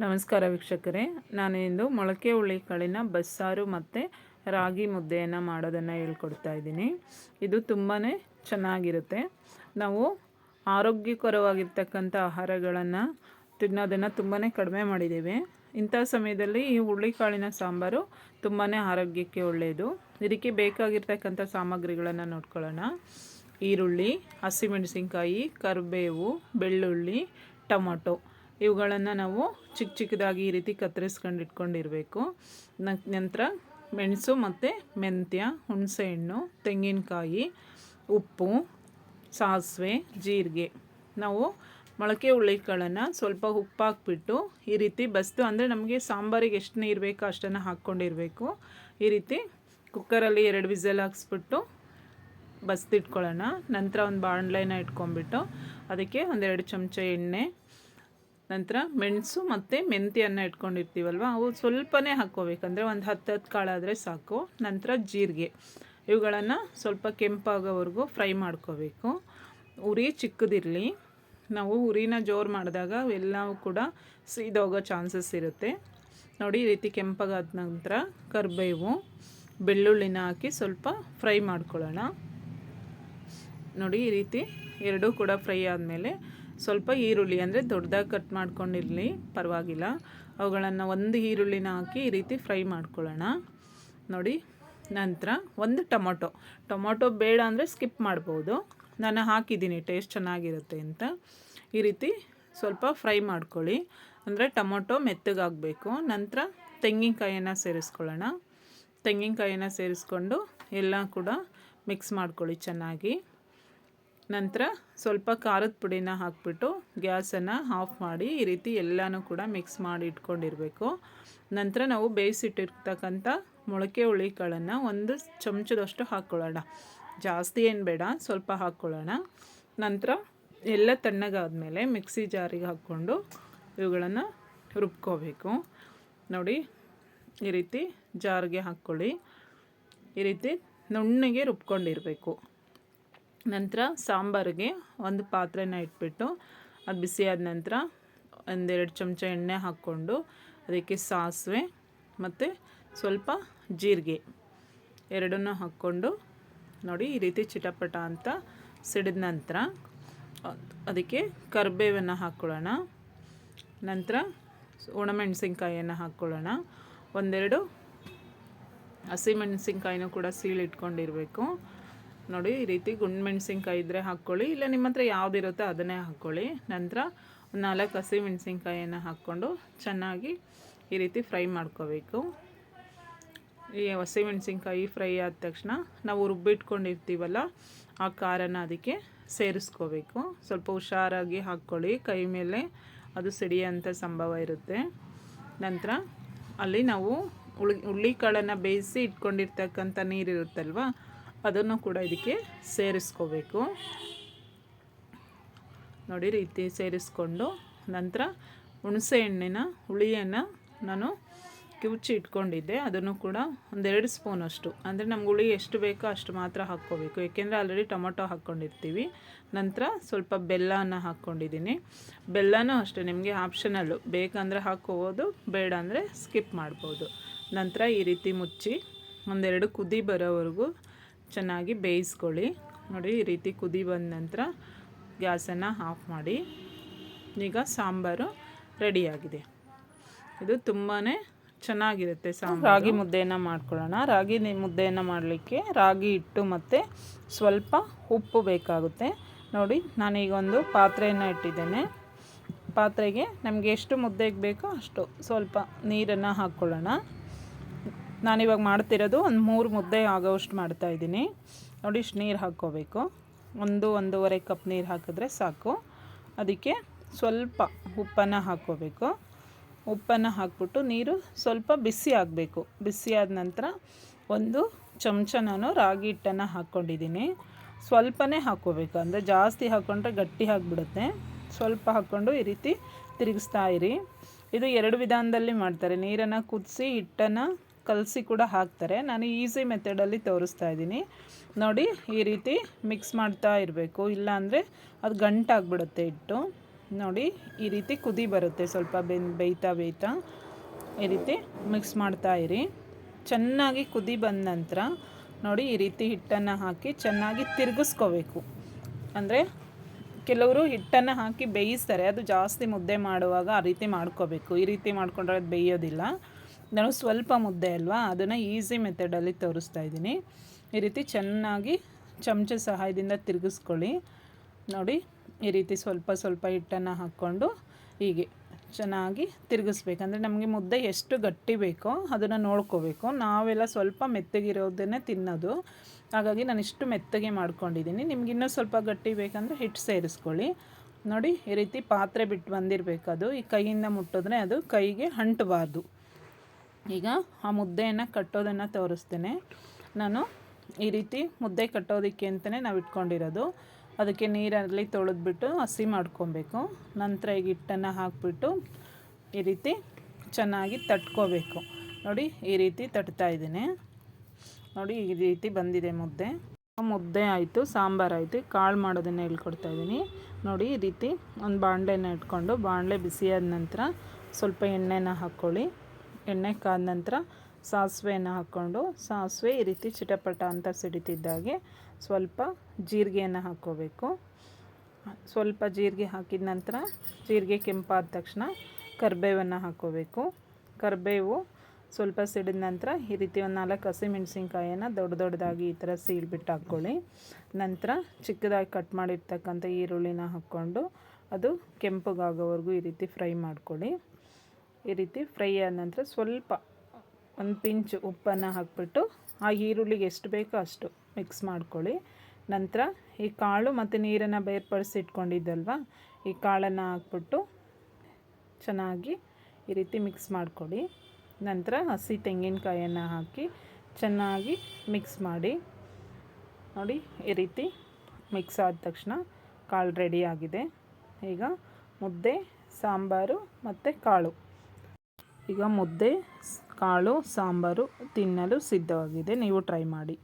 ನಮಸ್ಕಾರ ವೀಕ್ಷಕರೇ. ನಾನು ಇಂದು ಮೊಳಕೆ ಹುಳಿಕಾಳಿನ ಬಸ್ಸಾರು ಮತ್ತು ರಾಗಿ ಮುದ್ದೆಯನ್ನು ಮಾಡೋದನ್ನು ಹೇಳ್ಕೊಡ್ತಾ ಇದ್ದೀನಿ. ಇದು ತುಂಬಾ ಚೆನ್ನಾಗಿರುತ್ತೆ. ನಾವು ಆರೋಗ್ಯಕರವಾಗಿರ್ತಕ್ಕಂಥ ಆಹಾರಗಳನ್ನು ತಿನ್ನೋದನ್ನು ತುಂಬಾ ಕಡಿಮೆ ಮಾಡಿದ್ದೇವೆ. ಇಂಥ ಸಮಯದಲ್ಲಿ ಈ ಹುರುಳಿಕಾಳಿನ ಸಾಂಬಾರು ತುಂಬಾ ಆರೋಗ್ಯಕ್ಕೆ ಒಳ್ಳೆಯದು ಇದಕ್ಕೆ ಬೇಕಾಗಿರ್ತಕ್ಕಂಥ ಸಾಮಗ್ರಿಗಳನ್ನು ನೋಡ್ಕೊಳ್ಳೋಣ. ಈರುಳ್ಳಿ, ಹಸಿಮೆಣಸಿನ್ಕಾಯಿ, ಕರಿಬೇವು, ಬೆಳ್ಳುಳ್ಳಿ, ಟೊಮೊಟೊ. ಇವುಗಳನ್ನು ನಾವು ಚಿಕ್ಕ ಚಿಕ್ಕದಾಗಿ ಈ ರೀತಿ ಕತ್ತರಿಸ್ಕೊಂಡು ಇಟ್ಕೊಂಡಿರಬೇಕು. ನಂತರ ಮೆಣಸು ಮತ್ತು ಮೆಂತ್ಯ ಹುಣಸೆಹಣ್ಣು ತೆಂಗಿನಕಾಯಿ, ಉಪ್ಪು, ಸಾಸಿವೆ, ಜೀರಿಗೆ. ನಾವು ಮೊಳಕೆ ಉಳ್ಳಿಕಾಳನ್ನು ಸ್ವಲ್ಪ ಉಪ್ಪು ಹಾಕ್ಬಿಟ್ಟು ಈ ರೀತಿ ಬಸ್ತು ಅಂದರೆ ನಮಗೆ ಸಾಂಬಾರಿಗೆ ಎಷ್ಟು ನೀರು ಬೇಕೋ ಅಷ್ಟನ್ನು ಹಾಕ್ಕೊಂಡಿರಬೇಕು. ಈ ರೀತಿ ಕುಕ್ಕರಲ್ಲಿ ಎರಡು ವಿಸಲ್ ಹಾಕ್ಸ್ಬಿಟ್ಟು ಬಸ್ದಿಟ್ಕೊಳ್ಳೋಣ ನಂತರ ಒಂದು ಬಾಣಲೆನ ಇಟ್ಕೊಂಡ್ಬಿಟ್ಟು ಅದಕ್ಕೆ ಒಂದೆರಡು ಚಮಚ ಎಣ್ಣೆ ನಂತರ ಮೆಣಸು ಮತ್ತು ಮೆಂತ್ಯನ್ನು ಇಟ್ಕೊಂಡಿರ್ತೀವಲ್ವ? ಅವು ಸ್ವಲ್ಪನೇ ಹಾಕ್ಕೋಬೇಕಂದ್ರೆ ಒಂದು ಹತ್ತು ಹತ್ತು ಕಾಳಾದರೆ ಸಾಕು. ನಂತರ ಜೀರಿಗೆ. ಇವುಗಳನ್ನು ಸ್ವಲ್ಪ ಕೆಂಪಾಗೋವರೆಗೂ ಫ್ರೈ ಮಾಡ್ಕೋಬೇಕು. ಉರಿ ಚಿಕ್ಕದಿರಲಿ. ನಾವು ಉರಿನ ಜೋರು ಮಾಡಿದಾಗ ಎಲ್ಲವೂ ಕೂಡ ಸೀದೋಗೋ ಚಾನ್ಸಸ್ ಇರುತ್ತೆ. ನೋಡಿ, ಈ ರೀತಿ ಕೆಂಪಾಗಾದ ನಂತರ ಕರಿಬೇವು, ಬೆಳ್ಳುಳ್ಳಿನ ಹಾಕಿ ಸ್ವಲ್ಪ ಫ್ರೈ ಮಾಡ್ಕೊಳ್ಳೋಣ. ನೋಡಿ, ಈ ರೀತಿ ಎರಡೂ ಕೂಡ ಫ್ರೈ ಆದಮೇಲೆ ಸ್ವಲ್ಪ ಈರುಳ್ಳಿ ಅಂದರೆ ದೊಡ್ಡದಾಗಿ ಕಟ್ ಮಾಡ್ಕೊಂಡಿರಲಿ, ಪರವಾಗಿಲ್ಲ. ಅವುಗಳನ್ನು ಒಂದು ಈರುಳ್ಳಿನ ಹಾಕಿ ಈ ರೀತಿ ಫ್ರೈ ಮಾಡ್ಕೊಳ್ಳೋಣ. ನೋಡಿ, ನಂತರ ಒಂದು ಟೊಮೊಟೊ. ಟೊಮೊಟೊ ಬೇಡ ಅಂದರೆ ಸ್ಕಿಪ್ ಮಾಡ್ಬೋದು. ನಾನು ಹಾಕಿದ್ದೀನಿ, ಟೇಸ್ಟ್ ಚೆನ್ನಾಗಿರುತ್ತೆ ಅಂತ. ಈ ರೀತಿ ಸ್ವಲ್ಪ ಫ್ರೈ ಮಾಡ್ಕೊಳ್ಳಿ. ಅಂದರೆ ಟೊಮೊಟೊ ಮೆತ್ತಗಾಗಬೇಕು. ನಂತರ ತೆಂಗಿನಕಾಯಿಯನ್ನು ಸೇರಿಸ್ಕೊಳ್ಳೋಣ. ತೆಂಗಿನಕಾಯಿನ ಸೇರಿಸ್ಕೊಂಡು ಎಲ್ಲ ಕೂಡ ಮಿಕ್ಸ್ ಮಾಡ್ಕೊಳ್ಳಿ ಚೆನ್ನಾಗಿ. ನಂತರ ಸ್ವಲ್ಪ ಖಾರದ ಪುಡಿನ ಹಾಕ್ಬಿಟ್ಟು ಗ್ಯಾಸನ್ನು ಆಫ್ ಮಾಡಿ ಈ ರೀತಿ ಎಲ್ಲನೂ ಕೂಡ ಮಿಕ್ಸ್ ಮಾಡಿ ಇಟ್ಕೊಂಡಿರಬೇಕು. ನಂತರ ನಾವು ಬೇಯಿಸಿಟ್ಟಿರ್ತಕ್ಕಂಥ ಮೊಳಕೆ ಹುಳಿಕಾಳನ್ನು ಒಂದು ಚಮಚದಷ್ಟು ಹಾಕ್ಕೊಳ್ಳೋಣ. ಜಾಸ್ತಿ ಏನು ಬೇಡ, ಸ್ವಲ್ಪ ಹಾಕ್ಕೊಳ್ಳೋಣ. ನಂತರ ಎಲ್ಲ ತಣ್ಣಗಾದಮೇಲೆ ಮಿಕ್ಸಿ ಜಾರಿಗೆ ಹಾಕ್ಕೊಂಡು ಇವುಗಳನ್ನು ರುಬ್ಕೋಬೇಕು. ನೋಡಿ, ಈ ರೀತಿ ಜಾರಿಗೆ ಹಾಕ್ಕೊಳ್ಳಿ. ಈ ರೀತಿ ನುಣ್ಣಗೆ ರುಬ್ಕೊಂಡಿರಬೇಕು. ನಂತರ ಸಾಂಬಾರಿಗೆ ಒಂದು ಪಾತ್ರೆನ ಇಟ್ಬಿಟ್ಟು ಅದು ಬಿಸಿಯಾದ ನಂತರ ಒಂದೆರಡು ಚಮಚ ಎಣ್ಣೆ ಹಾಕ್ಕೊಂಡು ಅದಕ್ಕೆ ಸಾಸಿವೆ ಮತ್ತು ಸ್ವಲ್ಪ ಜೀರಿಗೆ ಎರಡನ್ನು ಹಾಕ್ಕೊಂಡು ನೋಡಿ ಈ ರೀತಿ ಚಿಟಪಟ ಅಂತ ಸಿಡಿದ ನಂತರ ಅದಕ್ಕೆ ಕರಿಬೇವನ್ನು ಹಾಕ್ಕೊಳ್ಳೋಣ. ನಂತರ ಒಣಮೆಣಸಿನ್ಕಾಯಿಯನ್ನು ಹಾಕ್ಕೊಳ್ಳೋಣ. ಒಂದೆರಡು ಹಸಿಮೆಣಸಿನ್ಕಾಯಿನೂ ಕೂಡ ಸೀಳಿಟ್ಕೊಂಡಿರಬೇಕು. ನೋಡಿ, ಈ ರೀತಿ ಗುಂಡು ಮೆಣಸಿನ್ಕಾಯಿ ಇದ್ದರೆ ಹಾಕ್ಕೊಳ್ಳಿ. ಇಲ್ಲ, ನಿಮ್ಮ ಹತ್ರ ಯಾವುದಿರುತ್ತೋ ಅದನ್ನೇ ಹಾಕ್ಕೊಳ್ಳಿ. ನಂತರ ನಾಲ್ಕು ಹಸಿ ಮೆಣಸಿನ್ಕಾಯಿಯನ್ನು ಹಾಕ್ಕೊಂಡು ಚೆನ್ನಾಗಿ ಈ ರೀತಿ ಫ್ರೈ ಮಾಡ್ಕೋಬೇಕು. ಈ ಹಸಿ ಮೆಣಸಿನ್ಕಾಯಿ ಫ್ರೈ ಆದ ತಕ್ಷಣ ನಾವು ರುಬ್ಬಿಟ್ಕೊಂಡಿರ್ತೀವಲ್ಲ, ಆ ಖಾರನ ಅದಕ್ಕೆ ಸೇರಿಸ್ಕೋಬೇಕು. ಸ್ವಲ್ಪ ಹುಷಾರಾಗಿ ಹಾಕ್ಕೊಳ್ಳಿ. ಕೈ ಮೇಲೆ ಅದು ಸಿಡಿಯೋಂಥ ಸಂಭವ ಇರುತ್ತೆ. ನಂತರ ಅಲ್ಲಿ ನಾವು ಉಳಿ ಹುಳ್ಳಿಕಾಳನ್ನು ಬೇಯಿಸಿ ಇಟ್ಕೊಂಡಿರ್ತಕ್ಕಂಥ ನೀರಿರುತ್ತಲ್ವ ಅದನ್ನು ಕೂಡ ಇದಕ್ಕೆ ಸೇರಿಸ್ಕೋಬೇಕು. ನೋಡಿ, ರೀತಿ ಸೇರಿಸ್ಕೊಂಡು ನಂತರ ಹುಣಸೆ ಹಣ್ಣಿನ ಹುಳಿಯನ್ನು ನಾನು ಕಿವುಚಿ ಇಟ್ಕೊಂಡಿದ್ದೆ. ಅದನ್ನು ಕೂಡ ಒಂದೆರಡು ಸ್ಪೂನ್ ಅಷ್ಟು. ಅಂದರೆ ನಮ್ಗೆ ಹುಳಿ ಎಷ್ಟು ಬೇಕೋ ಅಷ್ಟು ಮಾತ್ರ ಹಾಕ್ಕೋಬೇಕು. ಏಕೆಂದರೆ ಆಲ್ರೆಡಿ ಟೊಮೊಟೊ ಹಾಕ್ಕೊಂಡಿರ್ತೀವಿ. ನಂತರ ಸ್ವಲ್ಪ ಬೆಲ್ಲನ ಹಾಕ್ಕೊಂಡಿದ್ದೀನಿ. ಬೆಲ್ಲನೂ ಅಷ್ಟೇ, ನಿಮಗೆ ಆಪ್ಷನಲ್ಲು ಬೇಕಂದರೆ ಹಾಕ್ಕೋಬೋದು, ಬೇಡ ಅಂದರೆ ಸ್ಕಿಪ್ ಮಾಡ್ಬೋದು. ನಂತರ ಈ ರೀತಿ ಮುಚ್ಚಿ ಒಂದೆರಡು ಕುದಿ ಬರೋವರೆಗೂ ಚೆನ್ನಾಗಿ ಬೇಯಿಸ್ಕೊಳ್ಳಿ. ನೋಡಿ, ಈ ರೀತಿ ಕುದಿ ಬಂದ ನಂತರ ಗ್ಯಾಸನ್ನು ಆಫ್ ಮಾಡಿ. ಈಗ ಸಾಂಬಾರು ರೆಡಿಯಾಗಿದೆ. ಇದು ತುಂಬಾ ಚೆನ್ನಾಗಿರುತ್ತೆ ಸಾಂಬ ರಾಗಿ ಮುದ್ದೆಯನ್ನು ಮಾಡ್ಕೊಳ್ಳೋಣ. ರಾಗಿ ಮುದ್ದೆಯನ್ನು ಮಾಡಲಿಕ್ಕೆ ರಾಗಿ ಹಿಟ್ಟು ಮತ್ತು ಸ್ವಲ್ಪ ಉಪ್ಪು ಬೇಕಾಗುತ್ತೆ. ನೋಡಿ ನಾನೀಗೊಂದು ಪಾತ್ರೆಯನ್ನು ಇಟ್ಟಿದ್ದೇನೆ. ಪಾತ್ರೆಗೆ ನಮಗೆ ಎಷ್ಟು ಮುದ್ದೆಗೆ ಬೇಕೋ ಅಷ್ಟು ಸ್ವಲ್ಪ ನೀರನ್ನು ಹಾಕ್ಕೊಳ್ಳೋಣ. ನಾನಿವಾಗ ಮಾಡ್ತಿರೋದು ಒಂದು ಮೂರು ಮುದ್ದೆ ಆಗೋವಷ್ಟು ಮಾಡ್ತಾಯಿದ್ದೀನಿ ನೋಡಿ, ಇಷ್ಟು ನೀರು ಹಾಕ್ಕೋಬೇಕು. ಒಂದು, ಒಂದೂವರೆ ಕಪ್ ನೀರು ಹಾಕಿದ್ರೆ ಸಾಕು. ಅದಕ್ಕೆ ಸ್ವಲ್ಪ ಉಪ್ಪನ್ನು ಹಾಕ್ಕೋಬೇಕು. ಉಪ್ಪನ್ನು ಹಾಕ್ಬಿಟ್ಟು ನೀರು ಸ್ವಲ್ಪ ಬಿಸಿ ಆಗಬೇಕು. ಬಿಸಿ ಆದ ನಂತರ ಒಂದು ಚಮಚ ನಾನು ರಾಗಿ ಹಿಟ್ಟನ್ನು ಹಾಕ್ಕೊಂಡಿದ್ದೀನಿ. ಸ್ವಲ್ಪನೇ ಹಾಕ್ಕೋಬೇಕು. ಅಂದರೆ ಜಾಸ್ತಿ ಹಾಕ್ಕೊಂಡ್ರೆ ಗಟ್ಟಿ ಆಗಿಬಿಡುತ್ತೆ. ಸ್ವಲ್ಪ ಹಾಕ್ಕೊಂಡು ಈ ರೀತಿ ತಿರುಗಿಸ್ತಾ ಇರಿ. ಇದು ಎರಡು ವಿಧಾನದಲ್ಲಿ ಮಾಡ್ತಾರೆ. ನೀರನ್ನು ಕುದಿಸಿ ಹಿಟ್ಟನ್ನು ಕಲಸಿ ಕೂಡ ಹಾಕ್ತಾರೆ. ನಾನು ಈಸಿ ಮೆಥಡಲ್ಲಿ ತೋರಿಸ್ತಾ ಇದ್ದೀನಿ. ನೋಡಿ, ಈ ರೀತಿ ಮಿಕ್ಸ್ ಮಾಡ್ತಾ ಇರಬೇಕು. ಇಲ್ಲಾಂದರೆ ಅದು ಗಂಟಾಗ್ಬಿಡುತ್ತೆ ಹಿಟ್ಟು. ನೋಡಿ, ಈ ರೀತಿ ಕುದಿ ಬರುತ್ತೆ. ಸ್ವಲ್ಪ ಬೆನ್, ಬೇಯ್ತಾ ಬೇಯ್ತಾ ಈ ರೀತಿ ಮಿಕ್ಸ್ ಮಾಡ್ತಾ ಇರಿ. ಚೆನ್ನಾಗಿ ಕುದಿ ಬಂದ ನಂತರ ನೋಡಿ, ಈ ರೀತಿ ಹಿಟ್ಟನ್ನು ಹಾಕಿ ಚೆನ್ನಾಗಿ ತಿರುಗಿಸ್ಕೋಬೇಕು. ಅಂದರೆ ಕೆಲವರು ಹಿಟ್ಟನ್ನು ಹಾಕಿ ಬೇಯಿಸ್ತಾರೆ. ಅದು ಜಾಸ್ತಿ ಮುದ್ದೆ ಮಾಡುವಾಗ ಆ ರೀತಿ ಮಾಡ್ಕೋಬೇಕು. ಈ ರೀತಿ ಮಾಡ್ಕೊಂಡ್ರೆ ಅದು ಬೇಯೋದಿಲ್ಲ. ನಾನು ಸ್ವಲ್ಪ ಮುದ್ದೆ ಅಲ್ವಾ? ಅದನ್ನು ಈಸಿ ಮೆಥಡಲ್ಲಿ ತೋರಿಸ್ತಾ ಇದ್ದೀನಿ. ಈ ರೀತಿ ಚೆನ್ನಾಗಿ ಚಮಚ ಸಹಾಯದಿಂದ ತಿರುಗಿಸ್ಕೊಳ್ಳಿ. ನೋಡಿ, ಈ ರೀತಿ ಸ್ವಲ್ಪ ಸ್ವಲ್ಪ ಹಿಟ್ಟನ್ನು ಹಾಕ್ಕೊಂಡು ಹೀಗೆ ಚೆನ್ನಾಗಿ ತಿರುಗಿಸ್ಬೇಕಂದ್ರೆ ನಮಗೆ ಮುದ್ದೆ ಎಷ್ಟು ಗಟ್ಟಿ ಬೇಕೋ ಅದನ್ನು ನೋಡ್ಕೋಬೇಕು. ನಾವೆಲ್ಲ ಸ್ವಲ್ಪ ಮೆತ್ತಗಿರೋದನ್ನೇ ತಿನ್ನೋದು. ಹಾಗಾಗಿ ನಾನು ಇಷ್ಟು ಮೆತ್ತಗೆ ಮಾಡ್ಕೊಂಡಿದ್ದೀನಿ. ನಿಮ್ಗೆ ಇನ್ನೂ ಸ್ವಲ್ಪ ಗಟ್ಟಿ ಬೇಕಂದರೆ ಹಿಟ್ಟು ಸೇರಿಸ್ಕೊಳ್ಳಿ. ನೋಡಿ, ಈ ರೀತಿ ಪಾತ್ರೆ ಬಿಟ್ಟು ಬಂದಿರಬೇಕು ಅದು. ಈ ಕೈಯಿಂದ ಮುಟ್ಟಿದ್ರೆ ಅದು ಕೈಗೆ ಅಂಟಬಾರ್ದು. ಈಗ ಆ ಮುದ್ದೆಯನ್ನು ಕಟ್ಟೋದನ್ನು ತೋರಿಸ್ತೇನೆ. ನಾನು ಈ ರೀತಿ ಮುದ್ದೆ ಕಟ್ಟೋದಕ್ಕೆ ಅಂತಲೇ ನಾವು ಇಟ್ಕೊಂಡಿರೋದು. ಅದಕ್ಕೆ ನೀರಲ್ಲಿ ತೊಳೆದ್ಬಿಟ್ಟು ಹಸಿ ಮಾಡ್ಕೊಬೇಕು. ನಂತರ ಈಗ ಹಿಟ್ಟನ್ನು ಹಾಕಿಬಿಟ್ಟು ಈ ರೀತಿ ಚೆನ್ನಾಗಿ ತಟ್ಕೋಬೇಕು. ನೋಡಿ, ಈ ರೀತಿ ತಟ್ತಾ ಇದ್ದೀನಿ. ನೋಡಿ, ಈ ರೀತಿ ಬಂದಿದೆ ಮುದ್ದೆ. ಮುದ್ದೆ ಆಯಿತು, ಸಾಂಬಾರು ಆಯಿತು. ಕಾಳು ಮಾಡೋದನ್ನು ಹೇಳ್ಕೊಡ್ತಾ ಇದ್ದೀನಿ. ನೋಡಿ, ಈ ರೀತಿ ಒಂದು ಬಾಣಲೆನ ಇಟ್ಕೊಂಡು ಬಾಣಲೆ ಬಿಸಿಯಾದ ನಂತರ ಸ್ವಲ್ಪ ಎಣ್ಣೆನ ಹಾಕ್ಕೊಳ್ಳಿ. ಎಣ್ಣೆ ಕಾದ ನಂತರ ಸಾಸಿವೆಯನ್ನು ಹಾಕ್ಕೊಂಡು, ಸಾಸಿವೆ ಈ ರೀತಿ ಚಿಟಪಟ ಅಂತ ಸಿಡಿತಿದ್ದಾಗೆ ಸ್ವಲ್ಪ ಜೀರಿಗೆಯನ್ನು ಹಾಕ್ಕೋಬೇಕು. ಸ್ವಲ್ಪ ಜೀರಿಗೆ ಹಾಕಿದ ನಂತರ ಜೀರಿಗೆ ಕೆಂಪಾದ ತಕ್ಷಣ ಕರಿಬೇವನ್ನು ಹಾಕ್ಕೋಬೇಕು. ಕರಿಬೇವು ಸ್ವಲ್ಪ ಸಿಡಿದ ನಂತರ ಈ ರೀತಿ ಒಂದು ನಾಲ್ಕು ಹಸಿಮೆಣ್ಸಿನ್ಕಾಯನ್ನು ದೊಡ್ಡ ದೊಡ್ಡದಾಗಿ ಈ ಥರ ಸೀಳ್ಬಿಟ್ಟು ಹಾಕ್ಕೊಳ್ಳಿ. ನಂತರ ಚಿಕ್ಕದಾಗಿ ಕಟ್ ಮಾಡಿರ್ತಕ್ಕಂಥ ಈರುಳ್ಳಿನ ಹಾಕ್ಕೊಂಡು ಅದು ಕೆಂಪಗಾಗೋವರೆಗೂ ಈ ರೀತಿ ಫ್ರೈ ಮಾಡ್ಕೊಳ್ಳಿ. ಈ ರೀತಿ ಫ್ರೈ ಆದ ನಂತರ ಸ್ವಲ್ಪ ಒಂದು ಪಿಂಚು ಉಪ್ಪನ್ನು ಹಾಕ್ಬಿಟ್ಟು ಆ ಈರುಳ್ಳಿಗೆ ಎಷ್ಟು ಬೇಕೋ ಅಷ್ಟು ಮಿಕ್ಸ್ ಮಾಡ್ಕೊಳ್ಳಿ. ನಂತರ ಈ ಕಾಳು ಮತ್ತು ನೀರನ್ನು ಬೇರ್ಪಡಿಸಿ ಇಟ್ಕೊಂಡಿದ್ದಲ್ವ, ಈ ಕಾಳನ್ನು ಹಾಕ್ಬಿಟ್ಟು ಚೆನ್ನಾಗಿ ಈ ರೀತಿ ಮಿಕ್ಸ್ ಮಾಡ್ಕೊಳ್ಳಿ. ನಂತರ ಹಸಿ ತೆಂಗಿನಕಾಯನ್ನು ಹಾಕಿ ಚೆನ್ನಾಗಿ ಮಿಕ್ಸ್ ಮಾಡಿ. ನೋಡಿ, ಈ ರೀತಿ ಮಿಕ್ಸ್ ಆದ ತಕ್ಷಣ ಕಾಳು ರೆಡಿ ಆಗಿದೆ. ಈಗ ಮುದ್ದೆ, ಸಾಂಬಾರು ಮತ್ತು ಕಾಳು. ಈಗ ಮುದ್ದೆ ಕಾಳು ಸಾಂಬಾರು ತಿನ್ನಲು ಸಿದ್ಧವಾಗಿದೆ. ನೀವು ಟ್ರೈ ಮಾಡಿ.